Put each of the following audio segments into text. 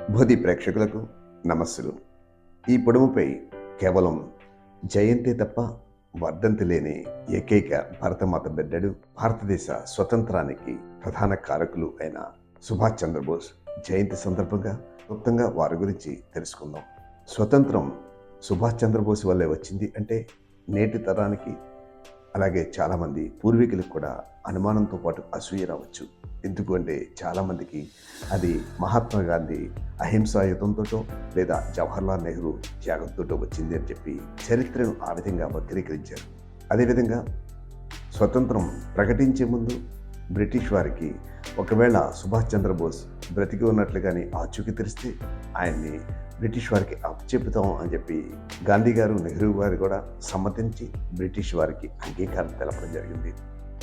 బోధి ప్రేక్షకులకు నమస్సులు. ఈ పొడవుపై కేవలం జయంతి తప్ప వర్ధంతి లేని ఏకైక భరతమాత బిడ్డడు భారతదేశ స్వతంత్రానికి ప్రధాన కారకులు అయిన సుభాష్ చంద్రబోస్ జయంతి సందర్భంగా క్లుప్తంగా వారి గురించి తెలుసుకుందాం. స్వతంత్రం సుభాష్ చంద్రబోస్ వల్లే వచ్చింది అంటే నేటి తరానికి అలాగే చాలామంది పూర్వీకులకు కూడా అనుమానంతో పాటు అసూయ రావచ్చు. ఎందుకు అంటే చాలామందికి అది మహాత్మా గాంధీ అహింసాయుతంతోటో లేదా జవహర్లాల్ నెహ్రూ త్యాగంతోటో వచ్చింది అని చెప్పి చరిత్రను ఆ విధంగా వక్రీకరించారు. అదేవిధంగా స్వతంత్రం ప్రకటించే ముందు బ్రిటిష్ వారికి ఒకవేళ సుభాష్ చంద్రబోస్ బ్రతికి ఉన్నట్లు కానీ ఆచూకీ తెరిస్తే ఆయన్ని బ్రిటిష్ వారికి అప్పచెప్పుతాం అని చెప్పి గాంధీ గారు నెహ్రూ గారు కూడా సమ్మతించి బ్రిటిష్ వారికి అంగీకారం తెలపడం జరిగింది.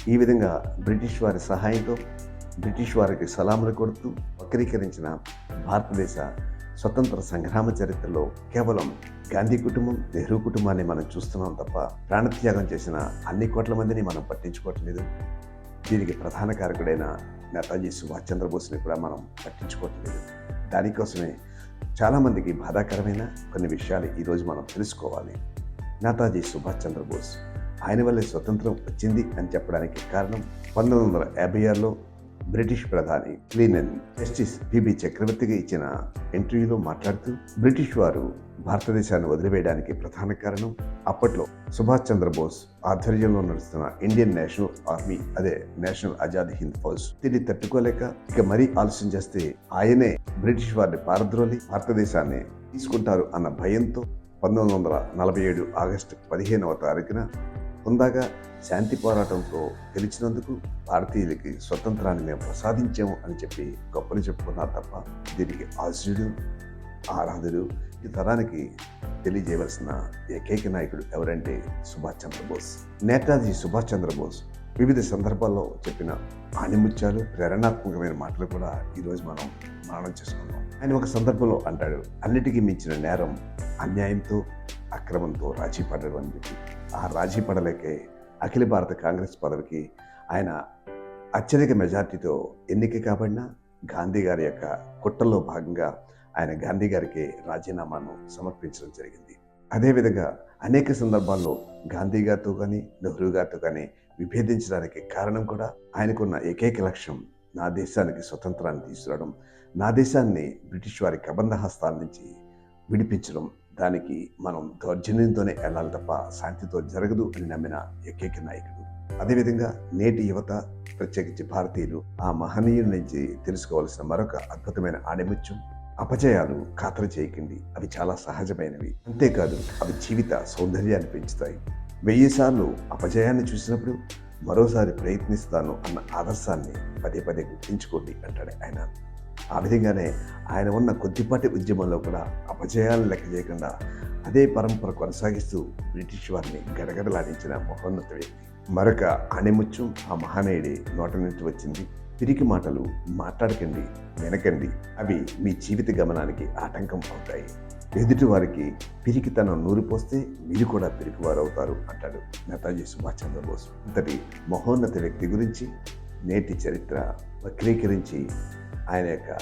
ఈ విధంగా బ్రిటిష్ వారి సహాయంతో బ్రిటిష్ వారికి సలాములు కొడుతూ వక్రీకరించిన భారతదేశ స్వతంత్ర సంగ్రామ చరిత్రలో కేవలం గాంధీ కుటుంబం నెహ్రూ కుటుంబాన్ని మనం చూస్తున్నాం తప్ప ప్రాణత్యాగం చేసిన అన్ని కోట్ల మందిని మనం పట్టించుకోవట్లేదు దీనికి ప్రధాన కారకుడైన నేతాజీ సుభాష్ చంద్రబోస్ని కూడా మనం పట్టించుకోవట్లేదు దానికోసమే చాలామందికి బాధాకరమైన కొన్ని విషయాలు ఈరోజు మనం తెలుసుకోవాలి. నేతాజీ సుభాష్ చంద్రబోస్ ఆయన వల్లే స్వతంత్రం వచ్చింది అని చెప్పడానికి కారణం పంతొమ్మిది వందల యాభై ఆరులో బ్రిటిష్ ప్రధాని క్లీనన్ జస్టిస్ పిబి చక్రవర్తిగా ఇచ్చిన ఇంటర్వ్యూలో మాట్లాడుతూ బ్రిటిష్ వారు భారతదేశాన్ని వదిలివేయడానికి ప్రధాన కారణం అప్పట్లో సుభాష్ చంద్రబోస్ ఆధ్వర్యంలో నడుస్తున్న ఇండియన్ నేషనల్ ఆర్మీ అదే నేషనల్ ఆజాద్ హింద్ ఫౌజ్. దీన్ని తట్టుకోలేక ఇక మరీ ఆలస్యం చేస్తే ఆయనే బ్రిటిష్ వారిని పారద్రోలి భారతదేశాన్ని తీసుకుంటారు అన్న భయంతో పంతొమ్మిది వందల నలభై ఏడు ఆగస్టు పదిహేనవ తారీఖున హుందాగా శాంతి పోరాటంతో గెలిచినందుకు భారతీయులకి స్వతంత్రాన్ని మేము ప్రసాదించాము అని చెప్పి గొప్పలు చెప్పుకున్నారు తప్ప దీనికి ఆశుడు ఆరాధుడు ఈ తరానికి తెలియజేయవలసిన ఏకైక నాయకుడు ఎవరంటే సుభాష్ చంద్రబోస్. నేతాజీ సుభాష్ చంద్రబోస్ వివిధ సందర్భాల్లో చెప్పిన ఆనిముత్యాలు ప్రేరణాత్మకమైన మాటలు కూడా ఈరోజు మనం మననం చేసుకున్నాం. ఆయన ఒక సందర్భంలో అంటాడు అన్నిటికీ మించిన నేరం అన్యాయంతో అక్రమంతో రాజీ పడడం అని చెప్పి. ఆ రాజీ పడలేకే అఖిల భారత కాంగ్రెస్ పదవికి ఆయన అత్యధిక మెజార్టీతో ఎన్నిక కాబడిన గాంధీ గారి యొక్క కుట్రలో భాగంగా ఆయన గాంధీ గారికి రాజీనామాను సమర్పించడం జరిగింది. అదేవిధంగా అనేక సందర్భాల్లో గాంధీ గారితో కానీ నెహ్రూ గారితో కానీ విభేదించడానికి కారణం కూడా ఆయనకున్న ఏకైక లక్ష్యం నా దేశానికి స్వతంత్రాన్ని తీసుకురావడం నా దేశాన్ని బ్రిటిష్ వారి కబంధ హస్తాల నుంచి విడిపించడం దానికి మనం దౌర్జన్యంతోనే వెళ్ళాలి తప్ప శాంతితో జరగదు అని నమ్మిన ఏకైక నాయకుడు. అదేవిధంగా నేటి యువత ప్రత్యేకించి భారతీయులు ఆ మహనీయుల నుంచి తెలుసుకోవాల్సిన మరొక అద్భుతమైన ఆణిముత్యం అపజయాలు ఖాతరు చేయకండి. అవి చాలా సహజమైనవి. అంతేకాదు అవి జీవిత సౌందర్యాన్ని పెంచుతాయి. వెయ్యి సార్లు అపజయాన్ని చూసినప్పుడు మరోసారి ప్రయత్నిస్తాను అన్న ఆదర్శాన్ని పదే పదే గుర్తించుకోండి అంటాడు ఆయన. ఆ విధంగానే ఆయన ఉన్న కొద్దిపాటి ఉద్యమంలో కూడా అపజయాలను లెక్క చేయకుండా అదే పరంపర కొనసాగిస్తూ బ్రిటిష్ వారిని గడగడలాడించిన మహోన్నత వ్యక్తి. మరొక అణిముత్యం ఆ మహానయుడి నోట నుంచి వచ్చింది. పిరికి మాటలు మాట్లాడకండి వినకండి. అవి మీ జీవిత గమనానికి ఆటంకం అవుతాయి. ఎదుటి వారికి పిరికితనం నూరిపోస్తే మీరు కూడా పిరికివారు అవుతారు అంటాడు నేతాజీ సుభాష్ చంద్రబోస్. ఇంతటి మహోన్నత వ్యక్తి గురించి నేటి చరిత్ర వక్రీకరించి ఆయన యొక్క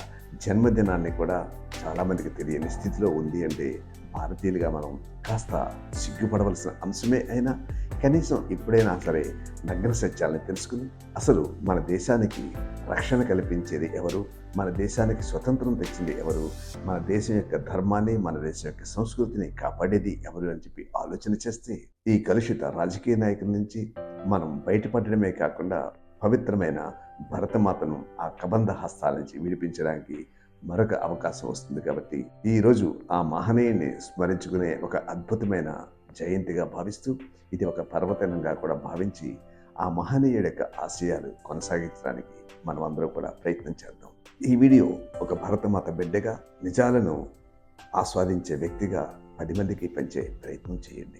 జన్మదినాన్ని కూడా చాలామందికి తెలియని స్థితిలో ఉంది అంటే భారతీయులుగా మనం కాస్త సిగ్గుపడవలసిన అంశమే అయినా కనీసం ఇప్పుడైనా సరే నగ్న సత్యాలను తెలుసుకుని అసలు మన దేశానికి రక్షణ కల్పించేది ఎవరు? మన దేశానికి స్వతంత్రం తెచ్చింది ఎవరు? మన దేశం యొక్క ధర్మాన్ని మన దేశం యొక్క సంస్కృతిని కాపాడేది ఎవరు అని చెప్పి ఆలోచన చేస్తే ఈ కలుషిత రాజకీయ నాయకుల నుంచి మనం బయటపడడమే కాకుండా పవిత్రమైన భరతమాతను ఆ కబంధ హస్తాల నుంచి విడిపించడానికి మరొక అవకాశం వస్తుంది కాబట్టి ఈరోజు ఆ మహనీయుని స్మరించుకునే ఒక అద్భుతమైన జయంతిగా భావిస్తూ ఇది ఒక పర్వతనంగా కూడా భావించి ఆ మహనీయుడి యొక్క ఆశయాలు కొనసాగించడానికి మనం అందరూ కూడా ప్రయత్నం చేద్దాం. ఈ వీడియో ఒక భరతమాత బిడ్డగా నిజాలను ఆస్వాదించే వ్యక్తిగా పది మందికి పంచే ప్రయత్నం చేయండి.